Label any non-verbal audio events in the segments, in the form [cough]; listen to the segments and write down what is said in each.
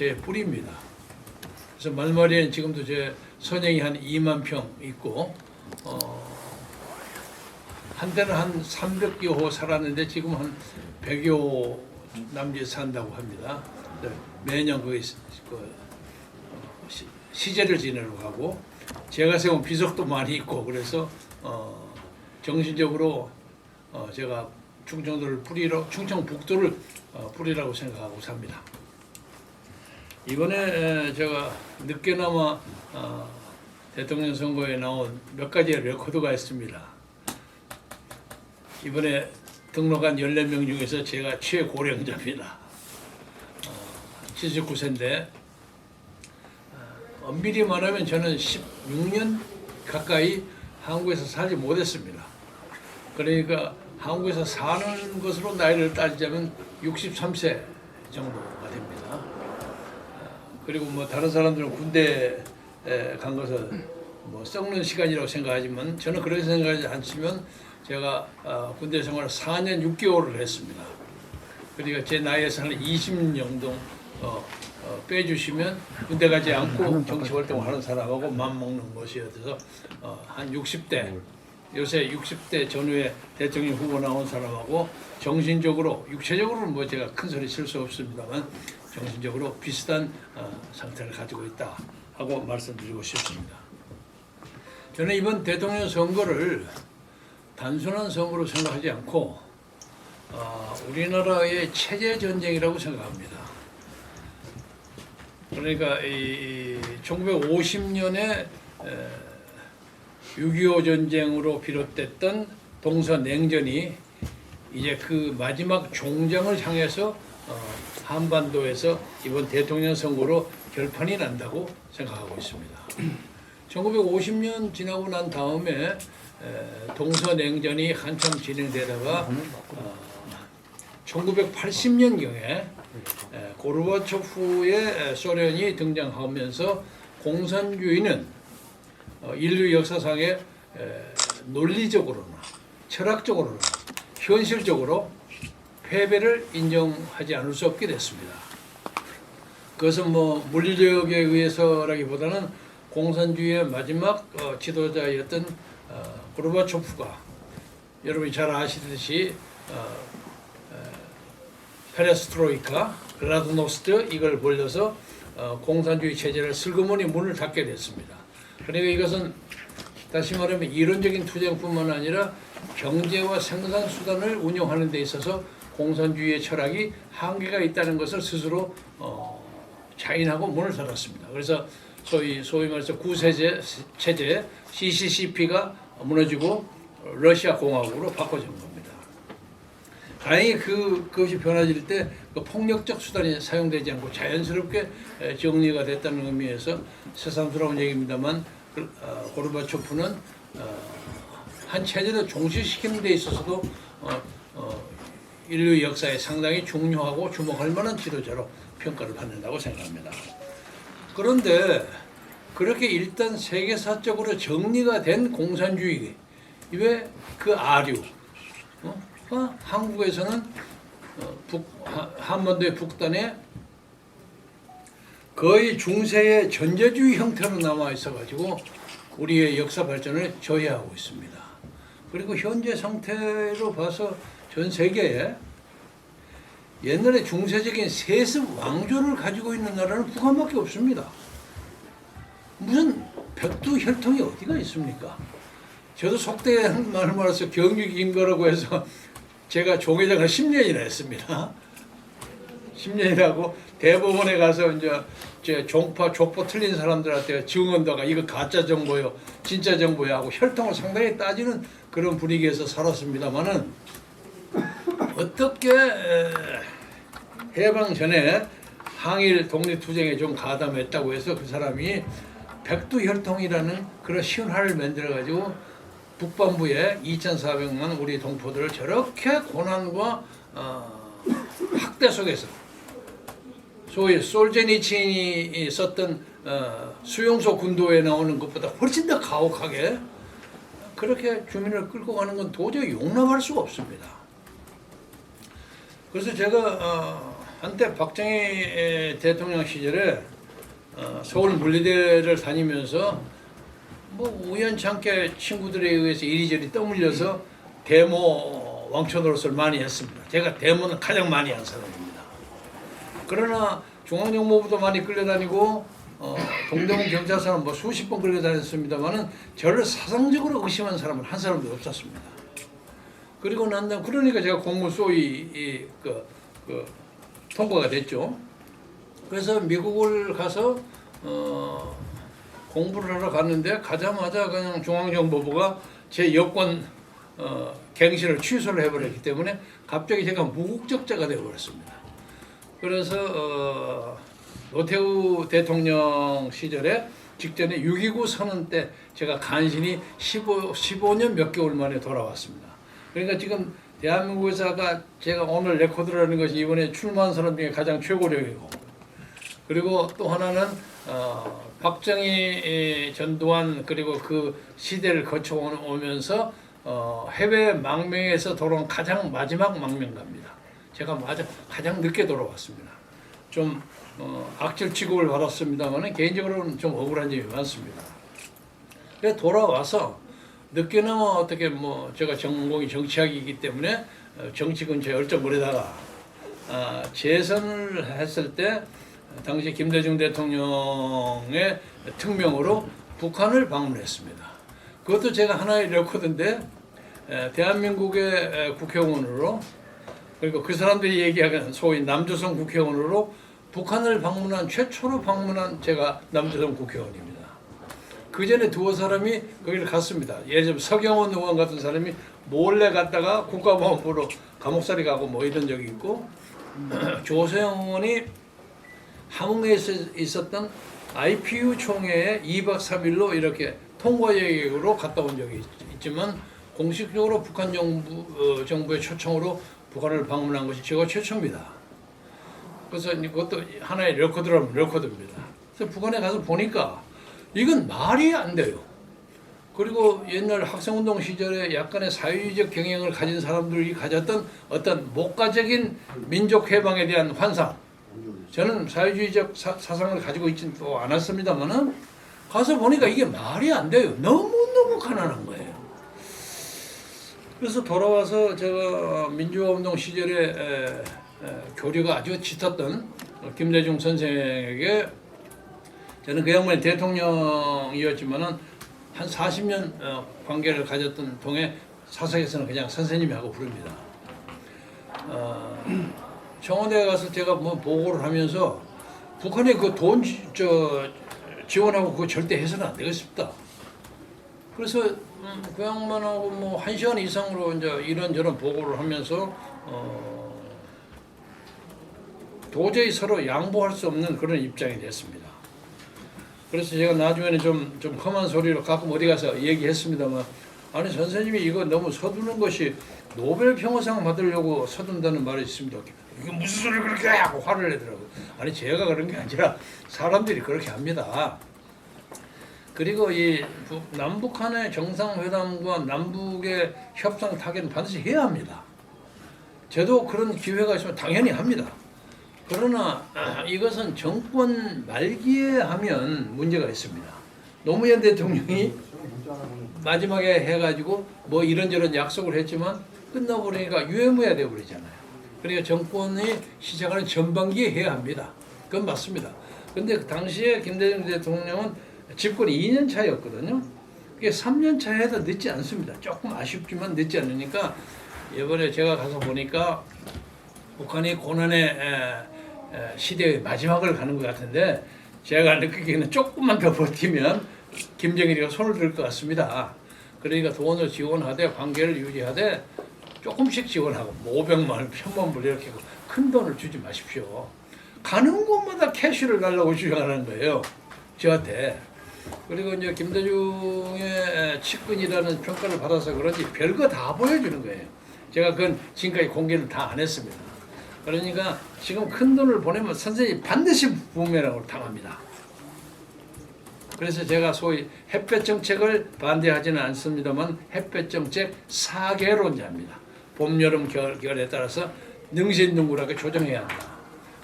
제 뿌리입니다. 그래서 말말이엔 지금도 제 선영이 한 2만 평 있고 어, 한때는 한 300여 호 살았는데 지금 한 100여 호 남짓 산다고 합니다. 네, 매년 거기 그, 어, 시- 시제를 지내러 가고 제가 세운 비석도 많이 있고 그래서 어, 정신적으로 어, 제가 충청도를 뿌리로 충청북도를 어, 뿌리라고 생각하고 삽니다. 이번에 에, 제가 늦게나마 어, 대통령 선거에 나온 몇 가지의 레코드가 있습니다. 이번에 등록한 14명 중에서 제가 최고령자입니다. 어, 79세인데 어, 엄밀히 말하면 저는 16년 가까이 한국에서 살지 못했습니다. 그러니까 한국에서 사는 것으로 나이를 따지자면 63세 정도가 됩니다. 어, 그리고 뭐 다른 사람들은 군대에 간 것은 뭐 썩는 시간이라고 생각하지만 저는 그렇게 생각하지 않지만 제가 어, 군대 생활을 4년 6개월을 했습니다. 그러니까 제 나이에서 한 20년 정도 어, 어, 빼주시면 군대 가지 않고 정치 활동을 하는 사람하고 맞먹는 것이어서 어, 한 60대 요새 60대 전후에 대통령 후보 나온 사람하고 정신적으로 육체적으로는 뭐 제가 큰 소리 칠 수 없습니다만 정신적으로 비슷한 어, 상태를 가지고 있다 하고 말씀드리고 싶습니다. 저는 이번 대통령 선거를 단순한 선거로 생각하지 않고 어, 우리나라의 체제 전쟁이라고 생각합니다. 그러니까 이 1950년에 6.25 전쟁으로 비롯됐던 동서냉전이 이제 그 마지막 종장을 향해서 어, 한반도에서 이번 대통령 선거로 결판이 난다고 생각하고 있습니다. 1950년 지나고 난 다음에 에, 동서냉전이 한참 진행되다가 어, 1980년경에 고르바초프의 소련이 등장하면서 공산주의는 어, 인류 역사상에 에, 논리적으로나 철학적으로나 현실적으로 패배를 인정하지 않을 수 없게 됐습니다. 그것은 뭐 물리력에 의해서라기보다는 공산주의의 마지막 어, 지도자였던 어, 고르바초프가 여러분이 잘 아시듯이 어, 에, 페레스트로이카, 글라드노스트 이걸 벌려서 어, 공산주의 체제를 슬그머니 문을 닫게 됐습니다. 그러니까 이것은 다시 말하면 이론적인 투쟁뿐만 아니라 경제와 생산 수단을 운영하는 데 있어서 공산주의의 철학이 한계가 있다는 것을 스스로 어, 자인하고 문을 닫았습니다. 그래서 소위 소위 말해서 구세제 체제 CCCP가 무너지고 러시아 공화국으로 바꿔진 겁니다. 다행히 그 그것이 변화질 때 그 폭력적 수단이 사용되지 않고 자연스럽게 에, 정리가 됐다는 의미에서 새삼스러운 얘기입니다만 그, 어, 고르바초프는 어, 한 체제를 종식시키는 데 있어서도 어, 어, 인류 역사에 상당히 중요하고 주목할 만한 지도자로 평가를 받는다고 생각합니다. 그런데 그렇게 일단 세계사적으로 정리가 된 공산주의 왜 그 아류 어? 어? 한국에서는 어, 북, 하- 한반도의 북단에 거의 중세의 전제주의 형태로 남아 있어가지고 우리의 역사 발전을 저해하고 있습니다. 그리고 현재 상태로 봐서 전 세계에 옛날에 중세적인 세습 왕조를 가지고 있는 나라는 북한밖에 없습니다. 무슨 백두 혈통이 어디가 있습니까? 저도 속대한 말을 말해서 경육인 거라고 해서 제가 종회장을 10년이나 했습니다. 10년이라고 대법원에 가서 이제 제 종파 족보 틀린 사람들한테 증언다가 이거 가짜 정보요, 진짜 정보야 하고 혈통을 상당히 따지는 그런 분위기에서 살았습니다만은 어떻게 에, 해방 전에 항일 독립투쟁에 좀 가담했다고 해서 그 사람이 백두 혈통이라는 그런 신화를 만들어 가지고 북반부에 2,400만 우리 동포들을 저렇게 고난과 어, 학대 속에서 소위 솔제니친이 썼던 어, 수용소 군도에 나오는 것보다 훨씬 더 가혹하게 그렇게 주민을 끌고 가는 건 도저히 용납할 수가 없습니다. 그래서 제가 어, 한때 박정희 대통령 시절에 어, 서울 물리대를 다니면서 뭐 우연찮게 친구들에 의해서 이리저리 떠밀려서 데모 왕초 노릇을 많이 했습니다. 제가 데모는 가장 많이 한 사람입니다. 그러나 중앙정보부도 많이 끌려다니고 어, 동대문 경찰서는 뭐 수십 번 끌려다녔습니다만은 저를 사상적으로 의심한 사람은 한 사람도 없었습니다. 그리고 난 다음 그러니까 제가 공무 소위 이, 그, 그 통과가 됐죠. 그래서 미국을 가서 어, 공부를 하러 갔는데 가자마자 그냥 중앙정보부가 제 여권 어, 갱신을 취소를 해버렸기 때문에 갑자기 제가 무국적자가 되어버렸습니다. 그래서 어, 노태우 대통령 시절에 직전에 6.29 선언 때 제가 간신히 15, 15년 몇 개월 만에 돌아왔습니다. 그러니까 지금 대한민국에서가 제가 오늘 레코드라는 것이 이번에 출마한 사람 중에 가장 최고령이고 그리고 또 하나는 어, 박정희 전두환 그리고 그 시대를 거쳐오면서 어, 해외 망명에서 돌아온 가장 마지막 망명가입니다. 제가 맞아 가장 늦게 돌아왔습니다. 좀 어, 악질 취급을 받았습니다만 개인적으로는 좀 억울한 점이 많습니다. 돌아와서 늦게나마 어떻게 뭐 제가 전공이 정치학이기 때문에 어, 정치 근처에 얼쩍거리다가 아, 재선을 했을 때 당시 김대중 대통령의 특명으로 북한을 방문했습니다. 그것도 제가 하나의 레코드인데 에, 대한민국의 에, 국회의원으로 그리고 그 사람들이 얘기하는 소위 남조선 국회의원으로 북한을 방문한 최초로 방문한 제가 남조선 국회의원입니다. 그 전에 두어 사람이 거기를 갔습니다. 들면 서경원 의원 같은 사람이 몰래 갔다가 국가보안부로 감옥살이 가고 뭐 이런 적이 있고 [clears throat] 조세영 의원이 함흥에서 있었던 IPU 총회에 2박 3일로 이렇게 통과 여행으로 갔다 온 적이 있- 있지만 공식적으로 북한 정부 어, 정부의 초청으로 북한을 방문한 것이 제가 최초입니다. 그래서 그것도 하나의 레코드라면 레코드입니다. 그래서 북한에 가서 보니까 이건 말이 안 돼요. 그리고 옛날 학생운동 시절에 약간의 사회주의적 경향을 가진 사람들이 가졌던 어떤 목가적인 민족 해방에 대한 환상. 저는 사회주의적 사, 사상을 가지고 있지는 또 않았습니다만은 가서 보니까 이게 말이 안 돼요. 너무너무 가난한 거예요. 그래서 돌아와서 제가 민주화운동 시절에 에, 에, 교류가 아주 짙었던 김대중 선생에게 저는 그 양반이 대통령이었지만은 한 40년 어, 관계를 가졌던 동에 사석에서는 그냥 선생님이 하고 부릅니다. 어, 청와대에 가서 제가 뭐 보고를 하면서 북한에 그 돈 저 지원하고 그거 절대 해서는 안 되겠습니다. 그래서 음, 그 양반하고 뭐 한 시간 이상으로 이제 이런저런 보고를 하면서 어, 도저히 서로 양보할 수 없는 그런 입장이 됐습니다. 그래서 제가 나중에는 좀, 좀 험한 소리로 가끔 어디 가서 얘기했습니다만 아니 선생님이 이거 너무 서두는 것이 노벨 평화상 받으려고 서둔다는 말이 있습니다. 이게 무슨 소리를 그렇게 해? 하고 화를 내더라고요. 아니 제가 그런 게 아니라 사람들이 그렇게 합니다. 그리고 이 북- 남북한의 정상회담과 남북의 협상 타결은 반드시 해야 합니다. 저도 그런 기회가 있으면 당연히 합니다. 그러나 아, 이것은 정권 말기에 하면 문제가 있습니다. 노무현 대통령이 마지막에 해가지고 뭐 이런저런 약속을 했지만 끝나버리니까 유해무야 돼버리잖아요. 그러니까 정권이 시작하는 전반기에 해야 합니다. 그건 맞습니다. 근데 그 당시에 김대중 대통령은 집권이 2년 차였거든요. 그게 3년 차에도 늦지 않습니다. 조금 아쉽지만 늦지 않으니까 이번에 제가 가서 보니까 북한이 고난의 에, 에, 시대의 마지막을 가는 것 같은데 제가 느끼기에는 조금만 더 버티면 김정일이가 손을 들 것 같습니다. 그러니까 돈을 지원하되 관계를 유지하되 조금씩 지원하고 뭐 500만 원, 1000만 불 이렇게 큰 돈을 주지 마십시오. 가는 곳마다 캐시를 달라고 주장하는 거예요. 저한테. 그리고 이제 김대중의 측근이라는 평가를 받아서 그런지 별거 다 보여주는 거예요. 제가 그건 지금까지 공개는 다안 했습니다. 그러니까 지금 큰 돈을 보내면 선생님 반드시 부메랑으로 당합니다. 그래서 제가 소위 햇볕 정책을 반대하지는 않습니다만 햇볕 정책 사계론자입니다. 봄, 여름, 겨울, 겨울에 따라서 능신능굴하게 조정해야 한다.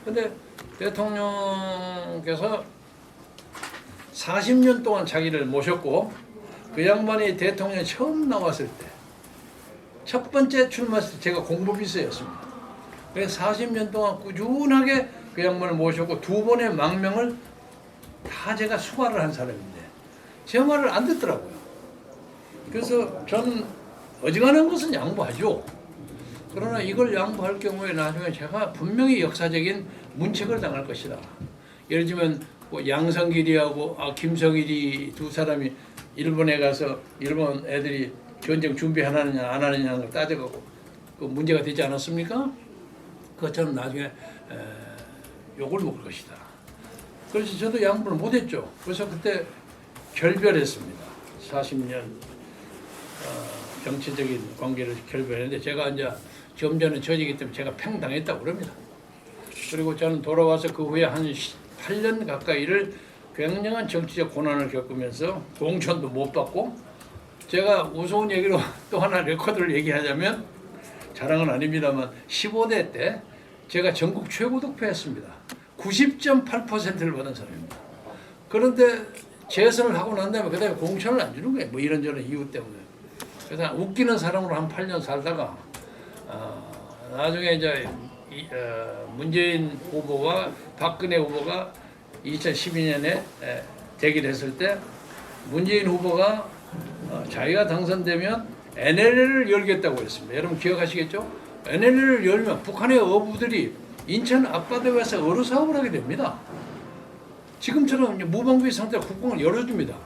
근데 대통령께서 40년 동안 자기를 모셨고 그 양반이 대통령 처음 나왔을 때 첫 번째 출마했을 때 제가 공보비서였습니다. 그래서 40년 동안 꾸준하게 그 양반을 모셨고 두 번의 망명을 다 제가 수화를 한 사람인데 제 말을 안 듣더라고요. 그래서 저는 어지간한 것은 양보하죠. 그러나 이걸 양보할 경우에 나중에 제가 분명히 역사적인 문책을 당할 것이다. 예를 들면 뭐 양성길이하고 아, 김성일이 두 사람이 일본에 가서 일본 애들이 전쟁 준비하느냐 안 하느냐는 걸 따져가고 그 문제가 되지 않았습니까? 그것처럼 나중에 에, 욕을 먹을 것이다. 그래서 저도 양보를 못했죠. 그래서 그때 결별했습니다. 40년 어, 정치적인 관계를 결별했는데 제가 이제 점잖은 처지기 때문에 제가 팽당했다고 그럽니다. 그리고 저는 돌아와서 그 후에 한 8년 가까이를 굉장한 정치적 고난을 겪으면서 공천도 못 받고 제가 우스운 얘기로 [laughs] 또 하나 레코드를 얘기하자면 자랑은 아닙니다만 15대 때 제가 전국 최고 득표했습니다. 90.8%를 받은 사람입니다. 그런데 재선을 하고 난 다음에 그다음에 공천을 안 주는 거예요. 뭐 이런저런 이유 때문에. 그래서 웃기는 사람으로 한 8년 살다가 어, 나중에 이제 이, 어, 문재인 후보와 박근혜 후보가 2012년에 에, 대결했을 때 문재인 후보가 어, 자기가 당선되면 NLL을 열겠다고 했습니다. 여러분 기억하시겠죠? NLL을 열면 북한의 어부들이 인천 앞바다에서 어로 사업을 하게 됩니다. 지금처럼 무방비 상태로 국공을 열어줍니다.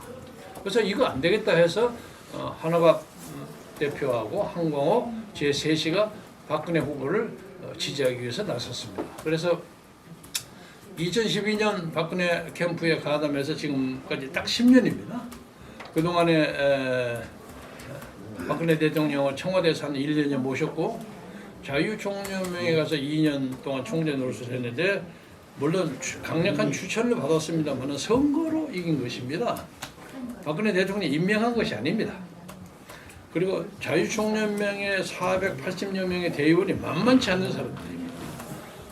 그래서 이거 안 되겠다 해서 어, 하나밥 음, 대표하고 항공호 제 셋이가 박근혜 후보를 어, 지지하기 위해서 나섰습니다. 그래서 2012년 박근혜 캠프에 가담해서 지금까지 딱 10년입니다. 그동안에 에, 박근혜 대통령을 청와대에서 한 1년에 모셨고 자유총연맹에 가서 2년 동안 총재 노릇을 했는데 물론 추- 강력한 추천을 받았습니다만 선거로 이긴 것입니다. 박근혜 대통령이 임명한 것이 아닙니다. 그리고 자유총연맹의 480여 명의 대의원이 만만치 않는 사람들입니다.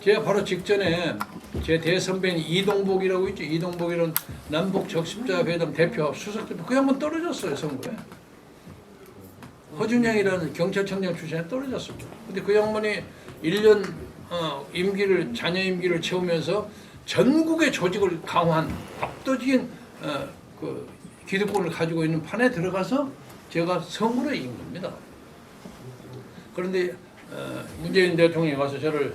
제가 바로 직전에 제 대선배인 이동복이라고 있죠. 이동복이라는 남북 적십자 회담 대표 수석 대표 그 양반 떨어졌어요 선거에. 허준영이라는 경찰청장 출신에 떨어졌습니다. 근데 그 양반이 1년 어, 임기를 자녀 임기를 채우면서 전국의 조직을 강화한 압도적인 어, 그 기득권을 가지고 있는 판에 들어가서 제가 선거로 이긴 겁니다. 그런데 어, 문재인 대통령이 와서 저를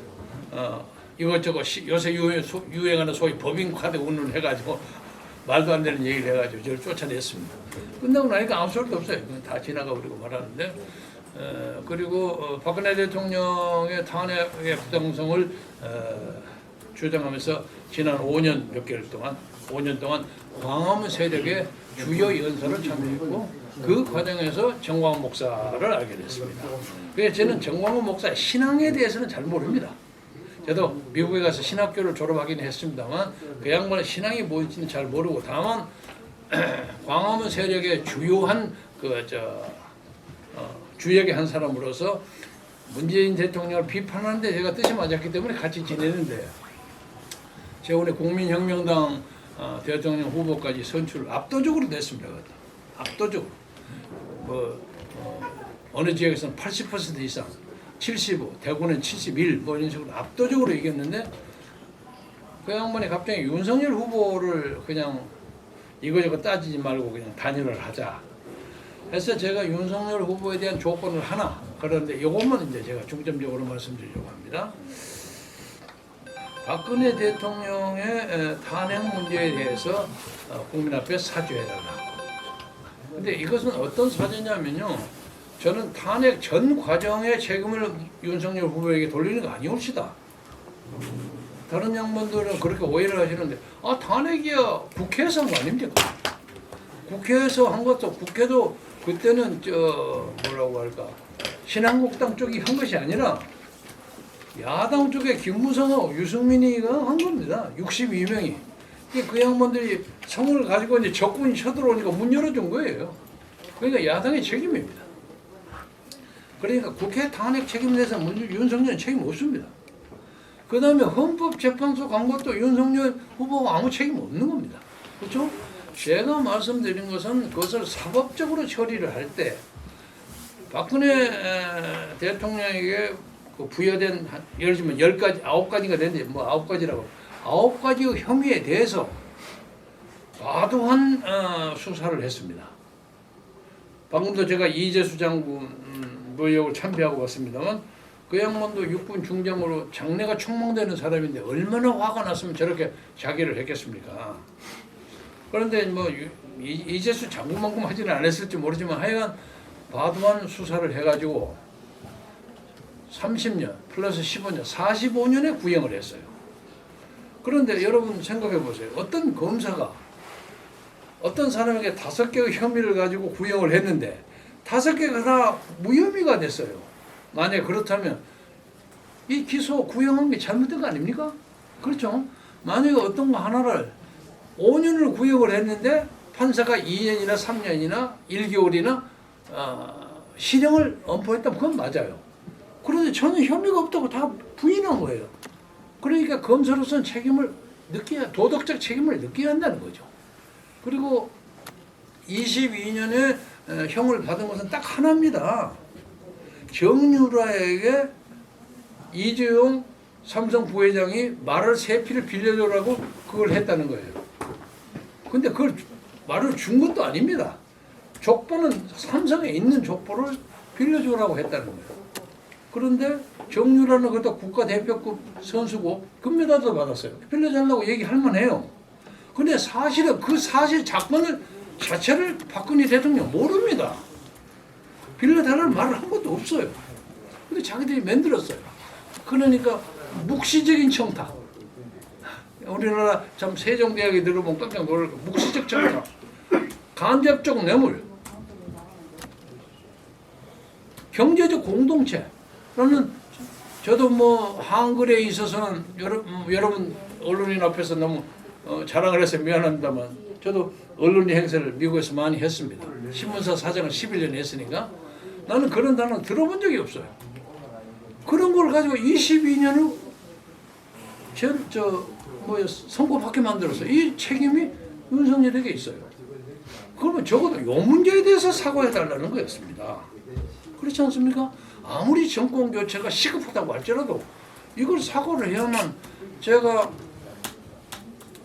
어, 이것저것 시- 요새 유행, 소- 유행하는 소위 법인카드 운운을 해가지고 말도 안 되는 얘기를 해가지고 저를 쫓아냈습니다. 끝나고 나니까 아무 소리도 없어요. 다 지나가 버리고 말하는데 어, 그리고 어, 박근혜 대통령의 탄핵의 부당성을 어, 주장하면서 지난 5년 몇 개월 동안 5년 동안 광화문 세력의 주요 연설을 참여했고 그 과정에서 정광훈 목사를 알게 됐습니다. 그래서 저는 정광훈 목사의 신앙에 대해서는 잘 모릅니다. 저도 미국에 가서 신학교를 졸업하긴 했습니다만 그 양반의 신앙이 뭔지는 잘 모르고 다만 [clears throat] 광화문 세력의 주요한 그 저 어, 주역의 한 사람으로서 문재인 대통령을 비판하는데 제가 뜻이 맞았기 때문에 같이 지내는데 제가 오늘 국민혁명당 어, 대통령 후보까지 선출을 압도적으로. 그것도. 압도적으로. 뭐 어, 어느 지역에서는 80% 이상, 75, 대구는 71, 뭐 이런 식으로 압도적으로 이겼는데 그 양반이 갑자기 윤석열 후보를 그냥 이거저거 따지지 말고 그냥 단일을 하자. 해서 제가 윤석열 후보에 대한 조건을 하나 그런데 이것만 이제 제가 중점적으로 말씀드리려고 합니다. 박근혜 대통령의 에, 탄핵 문제에 대해서 어, 국민 앞에 사죄해달라고. 근데 이것은 어떤 사죄냐면요. 저는 탄핵 전 과정의 책임을 윤석열 후보에게 돌리는 거 아니옵시다. 다른 양반들은 그렇게 오해를 하시는데 아 탄핵이야 국회에서 한 거 아닙니까? 국회에서 한 것도 국회도 그때는 저 뭐라고 할까 신한국당 쪽이 한 것이 아니라 야당 쪽에 김무성하고 유승민이가 한 겁니다. 62명이. 그 양반들이 성을 가지고 이제 적군이 쳐들어오니까 문 열어준 거예요. 그러니까 야당의 책임입니다. 그러니까 국회 탄핵 책임에 대해서 문- 윤석열은 책임 없습니다. 그 다음에 헌법재판소 간 것도 윤석열 후보가 아무 책임 없는 겁니다. 그렇죠? 제가 말씀드린 것은 그것을 사법적으로 처리를 할 때 박근혜 에, 대통령에게 그 부여된 한, 예를 들면 열 가지 아홉 가지가 되는데 뭐 아홉 가지라고 아홉 가지 혐의에 대해서 과도한 어, 수사를 했습니다. 방금도 제가 이재수 장군 음, 무역을 참배하고 왔습니다만 그 양반도 육군 중장으로 장래가 촉망되는 사람인데 얼마나 화가 났으면 저렇게 자기를 했겠습니까? 그런데 뭐 이재수 장군만큼 하지는 않았을지 모르지만 하여간 과도한 수사를 해가지고 30년 플러스 15년 45년에 구형을 했어요. 그런데 여러분 생각해 보세요. 어떤 검사가 어떤 사람에게 다섯 개의 혐의를 가지고 구형을 했는데 다섯 개가 다 무혐의가 됐어요. 만약 그렇다면 이 기소 구형한 게 잘못된 거 아닙니까? 그렇죠. 만약에 어떤 거 하나를 5년을 구형을 했는데 판사가 2년이나 3년이나 1개월이나 어, 실형을 엄포했다면 그건 맞아요. 그런데 저는 혐의가 없다고 다 부인한 거예요. 그러니까 검사로서는 책임을 느껴야 도덕적 책임을 느껴야 한다는 거죠. 그리고 22년에 어, 형을 받은 것은 딱 하나입니다. 정유라에게 이재용 삼성 부회장이 말을 세 피를 빌려줘라고 그걸 했다는 거예요. 근데 그걸 주- 말을 준 것도 아닙니다. 족보는 삼성에 있는 족보를 빌려줘라고 했다는 거예요. 그런데 정유라는 그것도 국가대표급 선수고 금메달도 받았어요. 빌려달라고 얘기할 만해요. 근데 사실은 그 사실 사건을 자체를 박근혜 대통령 모릅니다. 빌려달라는 말을 한 것도 없어요. 근데 자기들이 만들었어요. 그러니까 묵시적인 청탁. 우리나라 참 세종대학에 들어보면 깜짝 놀랄 거 묵시적 청탁. 간접적 뇌물. 경제적 공동체라는 저도 뭐 한글에 있어서는 여러, 음, 여러분 언론인 앞에서 너무 어, 자랑을 해서 미안합니다만 저도 언론 행사를 미국에서 많이 했습니다. 신문사 사장을 11년 했으니까 나는 그런 단어 들어본 적이 없어요. 그런 걸 가지고 22년 후 저, 저, 뭐, 선고받게 만들었어요. 이 책임이 윤석열에게 있어요. 그러면 적어도 요 문제에 대해서 사과해달라는 거였습니다. 그렇지 않습니까? 아무리 정권 교체가 시급하다고 할지라도 이걸 사과를 해야만 제가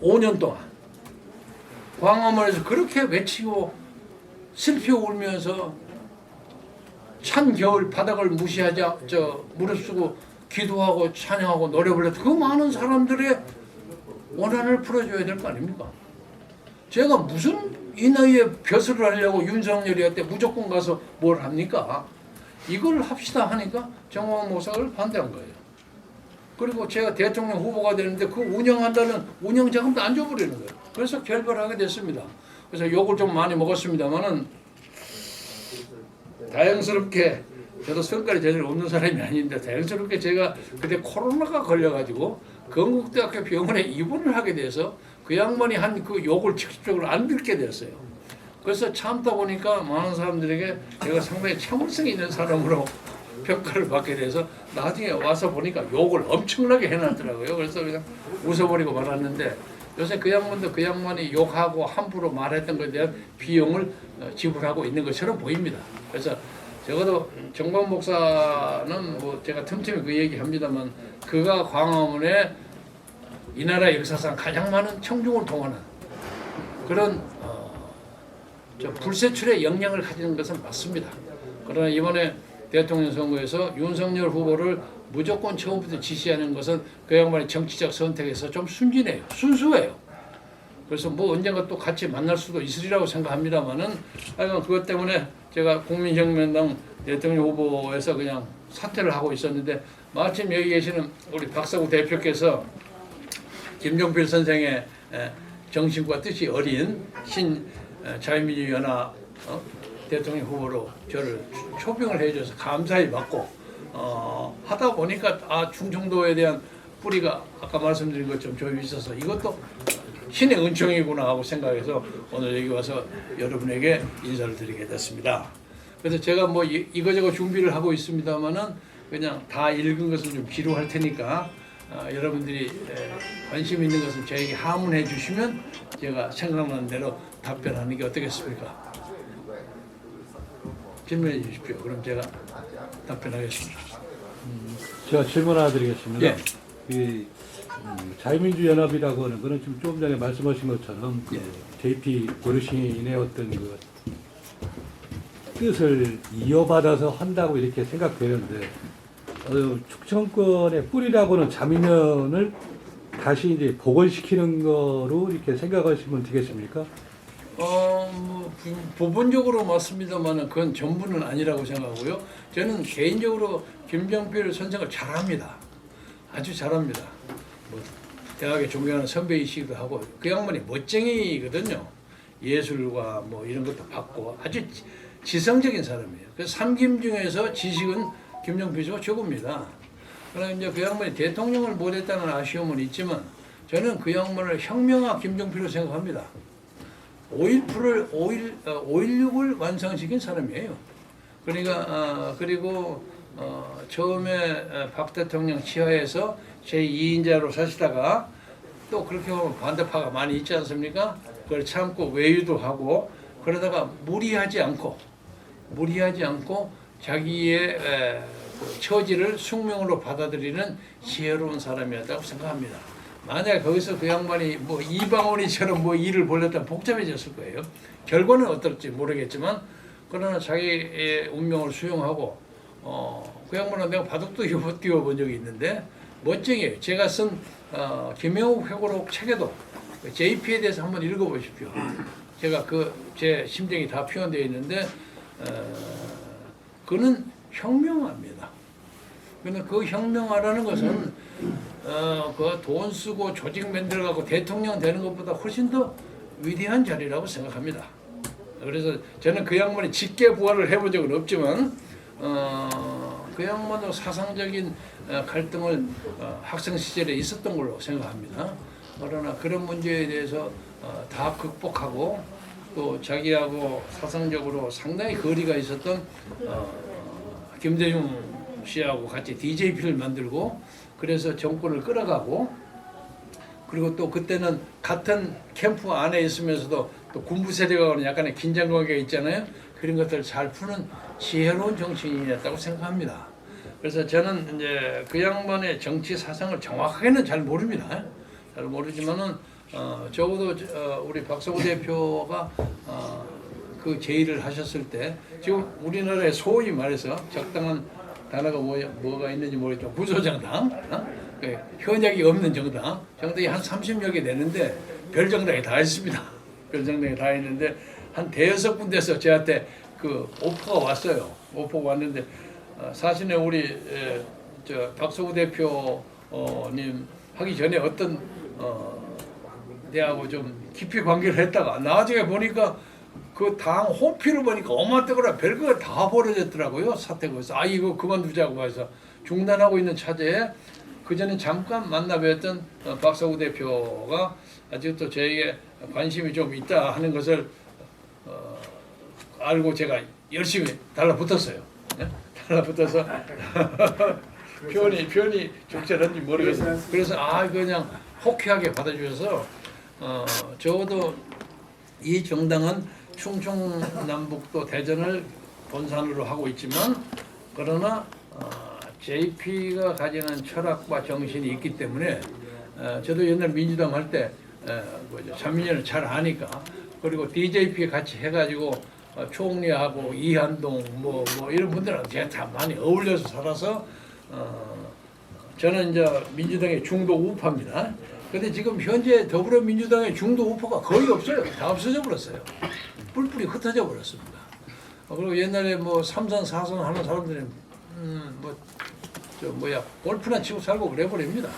5년 동안 광화문에서 그렇게 외치고 슬피 울면서 찬 겨울 바닥을 무시하자 저 무릅쓰고 기도하고 찬양하고 노래 불렀던 그 많은 사람들의 원한을 풀어줘야 될 거 아닙니까? 제가 무슨 이 나이에 벼슬을 하려고 윤석열이 한테 무조건 가서 뭘 합니까? 이걸 합시다 하니까 정황 목사를 반대한 거예요. 그리고 제가 대통령 후보가 되는데 그 운영한다는 운영 자금도 안 줘버리는 거예요. 그래서 결별하게 됐습니다. 그래서 욕을 좀 많이 먹었습니다만은 다행스럽게 저도 성깔이 제대로 없는 사람이 아닌데 다행스럽게 제가 그때 코로나가 걸려가지고 건국대학교 병원에 입원을 하게 돼서 그 양반이 한 그 욕을 직접적으로 안 듣게 됐어요. 그래서 참다 보니까 많은 사람들에게 제가 상당히 참을성 있는 사람으로 평가를 받게 돼서 나중에 와서 보니까 욕을 엄청나게 해놨더라고요. 그래서 그냥 웃어버리고 말았는데 요새 그 양반도 그 양반이 욕하고 함부로 말했던 것에 대한 비용을 어, 지불하고 있는 것처럼 보입니다. 그래서 적어도 정광 목사는 뭐 제가 틈틈이 그 얘기 합니다만 그가 광화문에 이 나라 역사상 가장 많은 청중을 동원한 그런 어, 저 불세출의 역량을 가지는 것은 맞습니다. 그러나 이번에 대통령 선거에서 윤석열 후보를 무조건 처음부터 지시하는 것은 그 양반의 정치적 선택에서 좀 순진해요. 순수해요. 그래서 뭐 언젠가 또 같이 만날 수도 있으리라고 생각합니다만은 하여간 그것 때문에 제가 국민혁명당 대통령 후보에서 그냥 사퇴를 하고 있었는데 마침 여기 계시는 우리 박사구 대표께서 김종필 선생의 에, 정신과 뜻이 어린 신 에, 자유민주연합 어, 대통령 후보로 저를 초빙을 해줘서 감사히 받고 어, 하다 보니까 아 충청도에 대한 뿌리가 아까 말씀드린 것처럼 좀 있어서 이것도 신의 은총이구나 하고 생각해서 오늘 여기 와서 여러분에게 인사를 드리게 됐습니다. 그래서 제가 뭐 이- 이거저거 준비를 하고 있습니다만은 그냥 다 읽은 것은 좀 기록할 테니까 어, 여러분들이 에, 관심 있는 것을 저에게 하문해 주시면 제가 생각나는 대로 답변하는 게 어떻겠습니까? 질문해 주십시오. 그럼 제가 답변하겠습니다. 제가 질문 하나 드리겠습니다. 예. 이 음, 자유민주연합이라고 하는 거는 지금 조금 전에 말씀하신 것처럼 그 예. JP 어르신의 어떤 그 뜻을 이어받아서 한다고 이렇게 생각되는데 어, 축청권의 뿌리라고는 자민련을 다시 이제 복원시키는 거로 이렇게 생각하시면 되겠습니까? 어, 뭐, 부- 부분적으로 맞습니다만은 그건 전부는 아니라고 생각하고요. 저는 개인적으로 김정필 선생을 잘합니다. 아주 잘합니다. 뭐, 대학에 존경하는 선배이시기도 하고 그 양반이 멋쟁이거든요. 예술과 뭐 이런 것도 받고 아주 지- 지성적인 사람이에요. 그 삼김 중에서 지식은 김정필 씨가 최고입니다. 그러나 이제 그 양반이 대통령을 못했다는 아쉬움은 있지만 저는 그 양반을 혁명아 김정필로 생각합니다. 5.18을 5.1, 어, 5.16을 완성시킨 사람이에요. 그러니까 어, 그리고 어, 처음에 어, 박 대통령 치하에서 제2인자로 사시다가 또 그렇게 보면 반대파가 많이 있지 않습니까? 그걸 참고 외유도 하고 그러다가 무리하지 않고 무리하지 않고 자기의 에, 그 처지를 숙명으로 받아들이는 지혜로운 사람이었다고 생각합니다. 만약 거기서 그 양반이 뭐 이방원이처럼 뭐 일을 벌였다면 복잡해졌을 거예요. 결과는 어떨지 모르겠지만 그러나 자기의 운명을 수용하고 어, 그 양반은 내가 바둑도 [laughs] 띄워본 적이 있는데 멋쟁이에요. 제가 쓴 어, 김영욱 회고록 책에도 그 JP에 대해서 한번 읽어보십시오. 제가 그 제 심정이 다 표현되어 있는데 어, 그는 혁명합니다. 근데 그 혁명하라는 것은 어, 그 돈 쓰고 조직 만들어가고 대통령 되는 것보다 훨씬 더 위대한 자리라고 생각합니다. 그래서 저는 그 양반이 직계 부활을 해본 적은 없지만 어, 그 양반도 사상적인 어, 갈등을 어, 학생 시절에 있었던 걸로 생각합니다. 그러나 그런 문제에 대해서 어, 다 극복하고 또 자기하고 사상적으로 상당히 거리가 있었던 어, 김대중 씨하고 같이 DJP를 만들고 그래서 정권을 끌어가고 그리고 또 그때는 같은 캠프 안에 있으면서도 또 군부 세력하고는 약간의 긴장 관계가 있잖아요. 그런 것들을 잘 푸는 지혜로운 정치인이었다고 생각합니다. 그래서 저는 이제 그 양반의 정치 사상을 정확하게는 잘 모릅니다. 잘 모르지만은 어, 적어도 저- 어, 우리 박성우 대표가 어, 그 제의를 하셨을 때 지금 우리나라에 소위 말해서 적당한 단어가 뭐, 뭐가 있는지 모르겠지만 구소정당 어? 그 현역이 없는 정당 정당이 한 30여 개 되는데 별 정당이 다 있습니다. [laughs] 별 정당이 다 있는데 한 대여섯 군데서 저한테 그 오퍼가 왔어요. 오퍼가 왔는데 어, 사실은 우리 에, 저 박성우 대표님 하기 전에 어떤 어, 내하고 좀 깊이 관계를 했다가 나중에 보니까 그 당 홈피를 보니까 어마뜨거라 별거 다 벌어졌더라고요 사태가 그래서 아 이거 그만두자고 해서 중단하고 있는 차제에 그 전에 잠깐 만나 뵀던 어, 박사우 대표가 아직도 저에게 관심이 좀 있다 하는 것을 어, 알고 제가 열심히 달라붙었어요. 네? 달라붙어서 [laughs] 표현이 표현이 적절한지 모르겠어요. 그래서 아 그냥 호쾌하게 받아주셔서 어, 적어도 이 정당은 충청남북도 대전을 본산으로 하고 있지만 그러나 어, JP가 가지는 철학과 정신이 있기 때문에 어, 저도 옛날 민주당 할때 뭐죠 참민연을 잘 아니까 그리고 DJP 같이 해가지고 어, 총리하고 이한동 뭐, 뭐 이런 분들하고 제가 참 많이 어울려서 살아서 어, 저는 이제 민주당의 중도 우파입니다. 근데 지금 현재 더불어민주당의 중도 우파가 거의 없어요. 다 없어져 버렸어요. 뿔뿔이 흩어져 버렸습니다. 어, 그리고 옛날에 뭐 삼선 사선 하는 사람들은 음뭐 저 뭐야 골프나 치고 살고 그래 버립니다.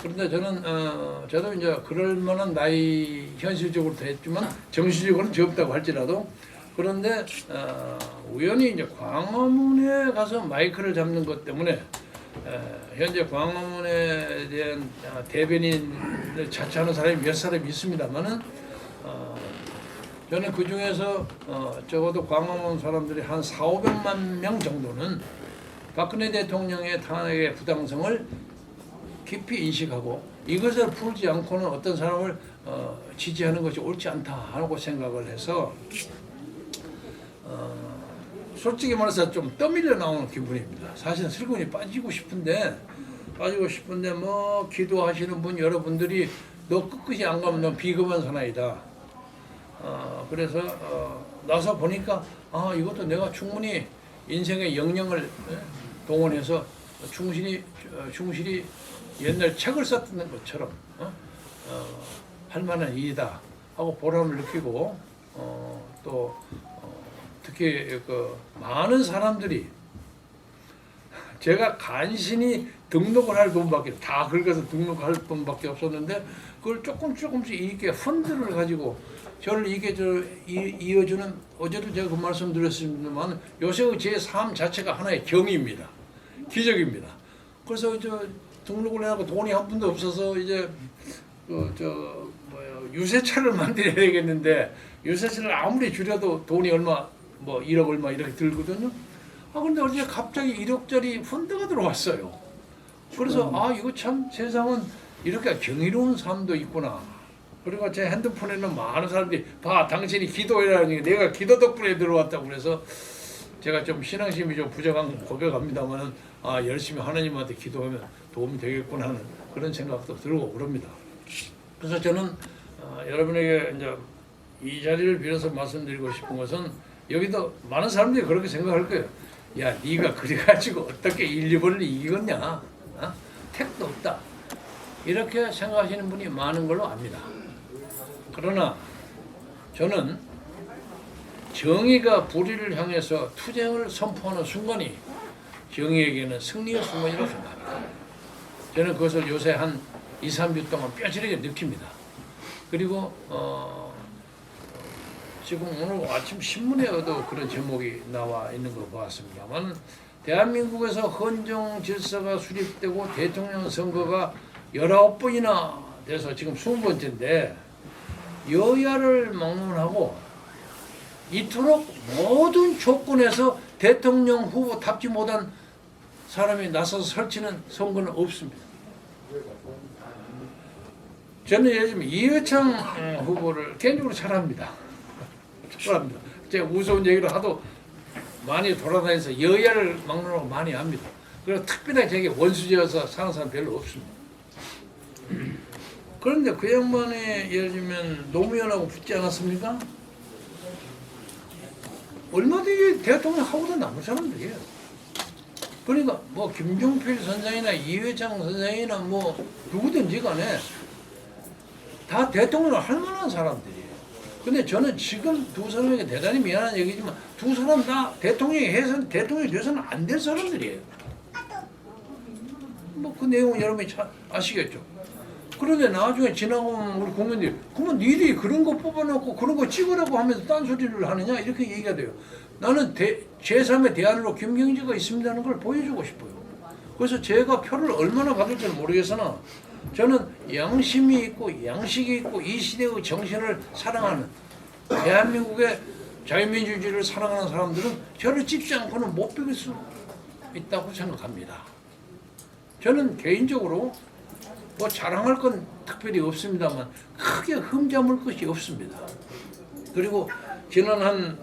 그런데 저는 어 저도 이제 그럴 만한 나이 현실적으로 됐지만 정신적으로는 적다고 할지라도 그런데 어 우연히 이제 광화문에 가서 마이크를 잡는 것 때문에 에, 현재 광화문에 대한 아, 대변인을 자처하는 사람이 몇 사람이 있습니다만은 어, 저는 그 중에서 어, 적어도 광화문 사람들이 한 4, 500만 명 정도는 박근혜 대통령의 탄핵의 부당성을 깊이 인식하고 이것을 풀지 않고는 어떤 사람을 어, 지지하는 것이 옳지 않다 하고 생각을 해서 어, 솔직히 말해서 좀 떠밀려 나오는 기분입니다. 사실은 슬금이 빠지고 싶은데 빠지고 싶은데 뭐 기도하시는 분 여러분들이 너 끝까지 안 가면 너 비겁한 사나이다. 어, 그래서 어, 나서 보니까 아 이것도 내가 충분히 인생의 영역을 예, 동원해서 충실히 어, 충실히 옛날 책을 썼던 것처럼 어? 어, 할 만한 일이다 하고 보람을 느끼고 어, 또 어, 특히 그 많은 사람들이 제가 간신히 등록을 할 돈밖에 다 긁어서 등록할 돈밖에 없었는데 그걸 조금 조금씩 이렇게 펀드를 가지고 저를 이게 저 이, 이어주는 어제도 제가 그 말씀 드렸습니다만 요새 제삶 자체가 하나의 경입니다. 기적입니다. 그래서 저 등록을 해하고 돈이 한 푼도 없어서 이제 그저 뭐야 유세차를 [laughs] 만들어야 되겠는데 유세차를 아무리 줄여도 돈이 얼마 뭐 1억 얼마 이렇게 들거든요. 아 근데 어제 갑자기 1억짜리 펀드가 들어왔어요. 그래서 아 이거 참 세상은 이렇게 경이로운 삶도 있구나. 그리고 제 핸드폰에는 많은 사람들이 봐 당신이 기도해라니 내가 기도 덕분에 들어왔다고 그래서 제가 좀 신앙심이 좀 부족한 건 고백합니다만은 아 열심히 하나님한테 기도하면 도움이 되겠구나 하는 그런 생각도 들고 그럽니다. 그래서 저는 어, 여러분에게 이제 이 자리를 빌어서 말씀드리고 싶은 것은 여기도 많은 사람들이 그렇게 생각할 거예요. 야, 네가 그래가지고 어떻게 1, 2번을 이기겠냐? 어? 택도 없다. 이렇게 생각하시는 분이 많은 걸로 압니다. 그러나 저는 정의가 불의를 향해서 투쟁을 선포하는 순간이 정의에게는 승리의 순간이라고 생각합니다. 저는 그것을 요새 한 2, 3주 동안 뼈저리게 느낍니다. 그리고 어, 지금 오늘 아침 신문에도 그런 제목이 나와 있는 걸 보았습니다만 대한민국에서 헌정 질서가 수립되고 대통령 선거가 19번이나 돼서 지금 20번째인데 여야를 막론하고 이토록 모든 조건에서 대통령 후보 답지 못한 사람이 나서서 설치는 선거는 없습니다. 저는 요즘 이회창 어, 후보를 개인적으로 잘합니다. 잘합니다. 제가 무서운 얘기를 하도 많이 돌아다니면서 여야를 막론하고 많이 합니다. 그리고 특별하게 제게 원수지어서 사는 사람 별로 없습니다. 그런데 그 양반이 예를 들면 노무현하고 붙지 않았습니까? 얼마든지 대통령 하고도 남은 사람들이에요. 그러니까 뭐 김종필 선생이나 이회창 선생이나 뭐 누구든지 간에 다 대통령을 할 만한 사람들이에요. 근데 저는 지금 두 사람에게 대단히 미안한 얘기지만 두 사람 다 대통령이 해서 대통령이 돼서는 안 될 사람들이에요. 뭐 그 내용은 여러분이 잘 아시겠죠. 그런데 나중에 지나가면 우리 국민들이 그러면 니들이 그런 거 뽑아놓고 그런 거 찍으라고 하면서 딴소리를 하느냐 이렇게 얘기가 돼요. 나는 대, 제3의 대안으로 김경지가 있습니다는 걸 보여주고 싶어요. 그래서 제가 표를 얼마나 받을지는 모르겠으나 저는 양심이 있고 양식이 있고 이 시대의 정신을 사랑하는 대한민국의 자유민주주의를 사랑하는 사람들은 저를 찍지 않고는 못 비길 수 있다고 생각합니다. 저는 개인적으로 뭐 자랑할 건 특별히 없습니다만 크게 흠잡을 것이 없습니다. 그리고 지난 한,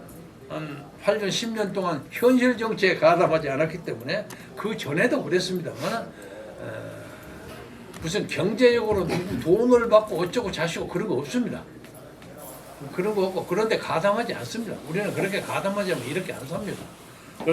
한 8년, 10년 동안 현실 정치에 가담하지 않았기 때문에 그 전에도 그랬습니다만 어, 무슨 경제적으로 돈을 받고 어쩌고 자시고 그런 거 없습니다. 그런 거 없고 그런데 가담하지 않습니다. 우리는 그렇게 가담하지 않으면 이렇게 안 삽니다.